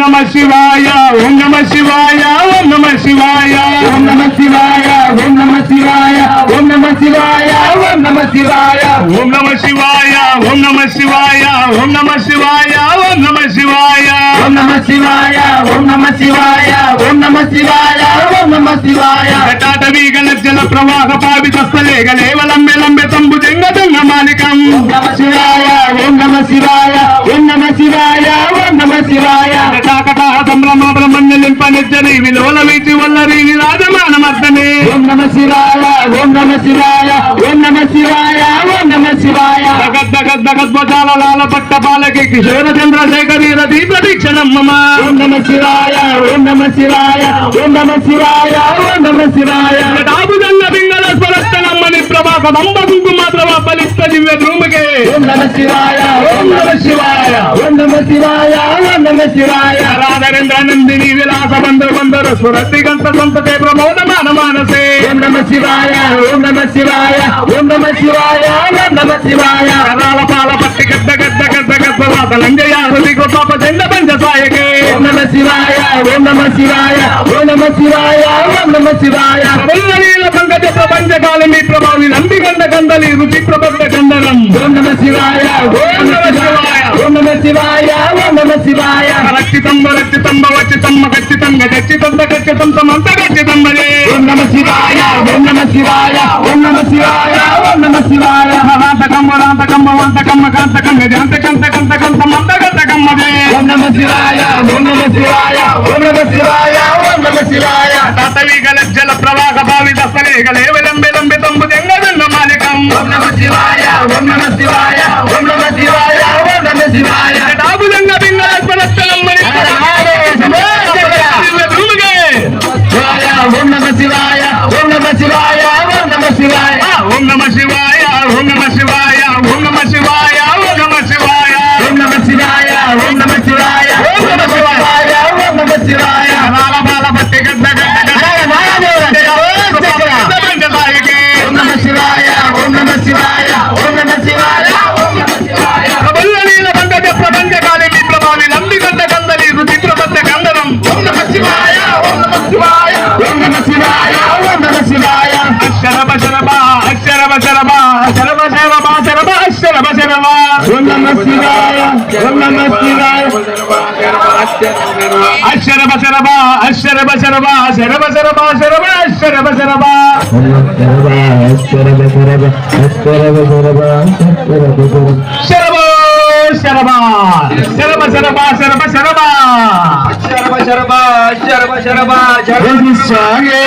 నమ శివాయ ఓం నమ శివాయ ఓం నమ శివాయ ఓం నమ శివాయ ఓం నమ శివాయ ఓం నమ శివాయ ఓం నమ శివాయ ఓం నమ శివాయ ఓం నమ శివాయ ఓం నమ శివాయ ఓం నమ శివాయ ఓం నమ శివాయ ఓం నమ శివాయ ఓం నమ శివాయ ఓం నమ శివాయ ఘటాటవీ గణజల ప్రవాహ పావిత స్థలేగ లేవలంబె లంబె తంబు జంగ దంగ మాలికం నమ శివాయ ఓం నమ శివాయ ఓం నమ శివాయ ఓం నమ శివాయ బ్రహ్మణ్యలింప నిర్జరి విలోల వీచి వల్లరి రాజమాన మర్దనే ఓం నమ శివాయ ఓం నమ శివాయ ఓం నమ శివాయ ఓం నమ శివాయ దగద్ దగద్ దగద్వజాల లాల పట్ట బాలకి కిశోర చంద్రశేఖరి రథీ ప్రదీక్షణం మమ ఓం నమ శివాయ ఓం నమ శివాయ ఓం నమ శివాయ ఓం నమ శివాయ డాబుదల్ల పింగళ స్వరస్తనమ్మని ప్రభా కదంబ కుంకుమ ప్రభా దివ్య ధూమకే ఓం నమ శివాయ ఓం నమ శివాయ ఓం నమ శివాయ నమ శివాయ రాధరేంద్ర నందిని విలాస బంధు బంధుర స్వరతి గంత సంతతే ప్రమోద మాన మానసే ఓం నమ శివాయ ఓం నమ శివాయ ఓం నమ శివాయ ఓం నమ శివాయ కరాల పాల పట్టి గద్ద గద్ద గద్ద గద్ద వాత లంజయ హృది గొప్ప జెండ పంచ సాయకే ఓం నమ శివాయ ఓం నమ శివాయ ఓం నమ శివాయ ఓం నమ శివాయ నీల పంకజ ప్రపంచ కాలమి ప్రభావి నంది గంధ గంధలి రుచి ప్రబంధ గంధనం ఓం నమ శివాయ ఓం నమ శివాయ ఓం నమ శివాయ నమ శివాయ రక్షితంబ రక్షితంబ వచ్చితంబ ఖచ్చితంగ ఖచ్చితంత ఖచ్చితం తమంత ఖచ్చితంబలే ఓం నమ శివాయ ఓం నమ శివాయ ఓం నమ శివాయ ఓం నమ శివాయ రాంతకమ్మ రాంతకమ్మ వంతకమ్మ కాంతకమ్మ జాంత కంత కంత కంత మంత కంత కమ్మదే ఓం నమ శివాయ ఓం నమ శివాయ ఓం నమ శివాయ ఓం నమ శివాయ తతవి గలజ్జల ప్రవాహ భావి దస్తలే గలే విలంబి లంబి తంబు జంగదన్న మాలికం ఓం నమ శివాయ ఓం నమ శివాయ ఓం నమ శివాయ ఓం నమ శివాయ శరభ శరభ శరభ శరభ శరభ శరభ శరభ ఓం నమ శివాయ ఓం నమ శివాయ అశరభ శరభ అశరభ శరభ శరభ శరభ శరభ శరభ శరభ శరభ. శరభ శరభ శరభ శరభ శరభ శరభ శరభ శరభ శరభ సాగే